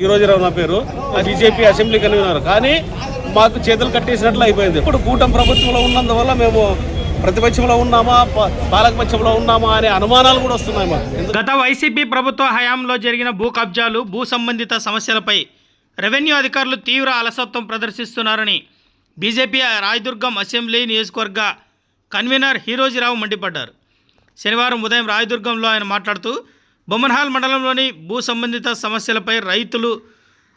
ఈ నా పేరు. బీజేపీ అసెంబ్లీ కన్వీనర్ కానీ మాకు చేతులు కట్టేసినట్లు అయిపోయింది. ఇప్పుడు కూటమి ప్రభుత్వంలో ఉన్నందువల్ల మేము ప్రతిపక్షంలో ఉన్నామా పాలకపక్షంలో ఉన్నామా అనే అనుమానాలు కూడా వస్తున్నాయి మాకు. గత వైసీపీ ప్రభుత్వ హయాంలో జరిగిన భూ కబ్జాలు భూ సంబంధిత సమస్యలపై రెవెన్యూ అధికారులు తీవ్ర అలసత్వం ప్రదర్శిస్తున్నారని బీజేపీ రాయదుర్గం అసెంబ్లీ నియోజకవర్గ కన్వీనర్ హీరోజీరావు మండిపడ్డారు. శనివారం ఉదయం రాయదుర్గంలో ఆయన మాట్లాడుతూ బొమ్మన్హాల్ మండలంలోని భూ సంబంధిత సమస్యలపై రైతులు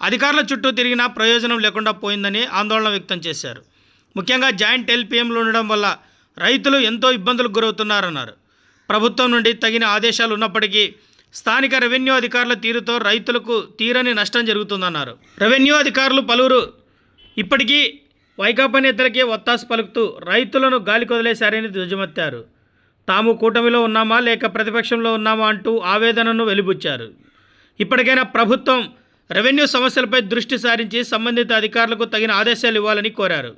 అధికారుల చుట్టూ తిరిగినా ప్రయోజనం లేకుండా పోయిందని ఆందోళన వ్యక్తం చేశారు. ముఖ్యంగా జాయింట్ ఎల్పిఎంలు ఉండడం వల్ల రైతులు ఎంతో ఇబ్బందులకు గురవుతున్నారన్నారు. ప్రభుత్వం నుండి తగిన ఆదేశాలు ఉన్నప్పటికీ స్థానిక రెవెన్యూ అధికారుల తీరుతో రైతులకు తీరని నష్టం జరుగుతుందన్నారు. రెవెన్యూ అధికారులు పలువురు ఇప్పటికీ వైకాపా నేతలకే ఒత్తాసు పలుకుతూ రైతులను గాలి కొదిలేశారని ధ్వజమెత్తారు. తాము కూటమిలో ఉన్నామా లేక ప్రతిపక్షంలో ఉన్నామా అంటూ ఆవేదనను వెలిబుచ్చారు. ఇప్పటికైనా ప్రభుత్వం రెవెన్యూ సమస్యలపై దృష్టి సారించి సంబంధిత అధికారులకు తగిన ఆదేశాలు ఇవ్వాలని కోరారు.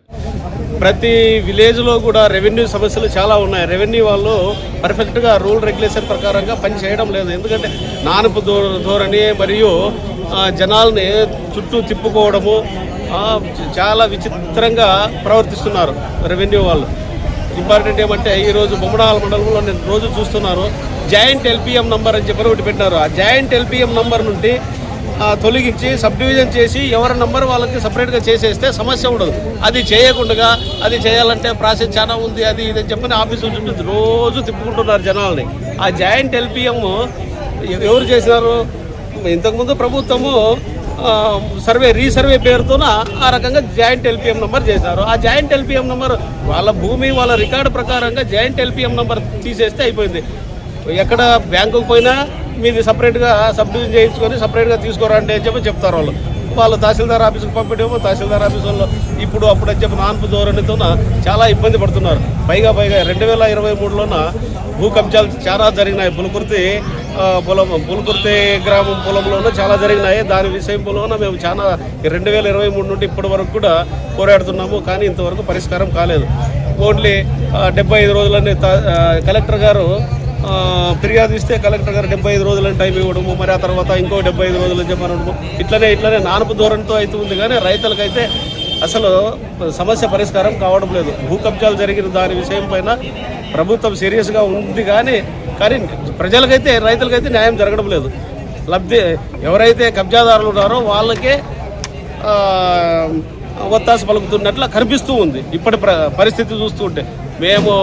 ప్రతి విలేజ్లో కూడా రెవెన్యూ సమస్యలు చాలా ఉన్నాయి. రెవెన్యూ వాళ్ళు పర్ఫెక్ట్గా రూల్ రెగ్యులేషన్ ప్రకారంగా పని చేయడం లేదు. ఎందుకంటే నానపు ధోరణి మరియు జనాల్ని చుట్టూ తిప్పుకోవడము చాలా విచిత్రంగా ప్రవర్తిస్తున్నారు రెవెన్యూ వాళ్ళు. ఇంపార్టెంట్ ఏమంటే ఈరోజు బొమ్మడాల మండలంలో నేను రోజు చూస్తున్నారు. జాయింట్ ఎల్పిఎం నంబర్ అని చెప్పి ఒకటి పెట్టినారు. ఆ జాయింట్ ఎల్పిఎం నంబర్ నుండి తొలగించి సబ్ డివిజన్ చేసి ఎవరి నంబర్ వాళ్ళకి సపరేట్గా చేసేస్తే సమస్య ఉండదు. అది చేయకుండా అది చేయాలంటే ప్రాసెస్ చాలా ఉంది అది ఇది అని చెప్పని ఆఫీసు చుట్టూ రోజు తిప్పుకుంటున్నారు జనాల్ని. ఆ జాయింట్ ఎల్పిఎం ఎవరు చేసినారు ఇంతకుముందు ప్రభుత్వము సర్వే రీసర్వే పేరుతోన ఆ రకంగా జాయింట్ ఎల్పిఎం నెంబర్ చేశారు. ఆ జాయింట్ ఎల్పిఎం నెంబర్ వాళ్ళ భూమి వాళ్ళ రికార్డు ప్రకారంగా జాయింట్ ఎల్పిఎం నెంబర్ తీసేస్తే అయిపోయింది. ఎక్కడ బ్యాంకుకు పోయినా మీది సపరేట్గా సబ్డివిజన్ చేయించుకొని సపరేట్గా తీసుకోరండి అని చెప్పి చెప్తారు వాళ్ళు. వాళ్ళు తహసీల్దార్ ఆఫీస్కి పంపించేమో తహసీల్దార్ ఆఫీస్ వాళ్ళు ఇప్పుడు అప్పుడు అని చెప్పి నాన్పు ధోరణితోన చాలా ఇబ్బంది పడుతున్నారు. పైగా పైగా రెండు వేల ఇరవై మూడులోన భూ కబ్జాలు చాలా జరిగినాయి. పులుకుర్తి పొలం పులుకుర్తి గ్రామం పొలంలోనూ చాలా జరిగినాయి. దాని విషయంలోన మేము చాలా రెండు వేల ఇరవై మూడు నుండి ఇప్పటి వరకు కూడా పోరాడుతున్నాము కానీ ఇంతవరకు పరిష్కారం కాలేదు. ఓన్లీ డెబ్బై ఐదు రోజులని కలెక్టర్ గారు ఫిర్యాదు ఇస్తే కలెక్టర్ గారు డెబ్బై ఐదు రోజులని టైం ఇవ్వడము మరి ఆ తర్వాత ఇంకో డెబ్బై ఐదు రోజులు అని చెప్పనడము ఇట్లనే ఇట్లనే నానపు ధోరణితో అవుతుంది కానీ రైతులకైతే అసలు సమస్య పరిష్కారం కావడం లేదు. భూ కబ్జాలు జరిగిన దాని విషయం పైన ప్రభుత్వం సీరియస్గా ఉంది కానీ కానీ ప్రజలకైతే రైతులకైతే న్యాయం జరగడం లేదు. లబ్ధి ఎవరైతే కబ్జాదారులు ఉన్నారో వాళ్ళకే ఒత్తాస పలుకుతున్నట్లు కనిపిస్తూ ఉంది. ఇప్పటి ప్ర పరిస్థితి చూస్తూ ఉంటే. మేము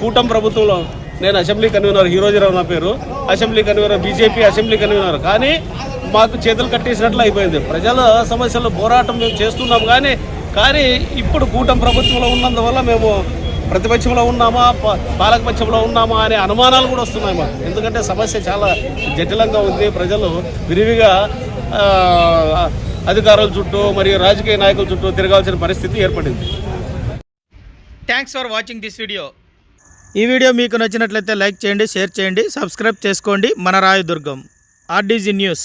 కూటమి ప్రభుత్వంలో నేను అసెంబ్లీ కన్వీనర్ హీరోజీరావు నా పేరు. Assembly convener BJP assembly convener. కానీ మాకు చేతులు కట్టేసినట్లు అయిపోయింది. ప్రజల సమస్యలు పోరాటం మేము చేస్తున్నాం కానీ కానీ ఇప్పుడు కూటమి ప్రభుత్వంలో ఉన్నందువల్ల మేము ప్రతిపక్షంలో ఉన్నామా పాలకపక్షంలో ఉన్నామా అనే అనుమానాలు కూడా వస్తున్నాయి మాకు. ఎందుకంటే సమస్య చాలా జటిలంగా ఉంది. ప్రజలు విరివిగా అధికారుల చుట్టూ మరియు రాజకీయ నాయకుల చుట్టూ తిరగాల్సిన పరిస్థితి ఏర్పడింది. Thanks for watching this video ఈ వీడియో మీకు నచ్చినట్లయితే లైక్ చేయండి షేర్ చేయండి సబ్స్క్రైబ్ చేసుకోండి. మన రాయదుర్గం ఆర్డీజీ న్యూస్.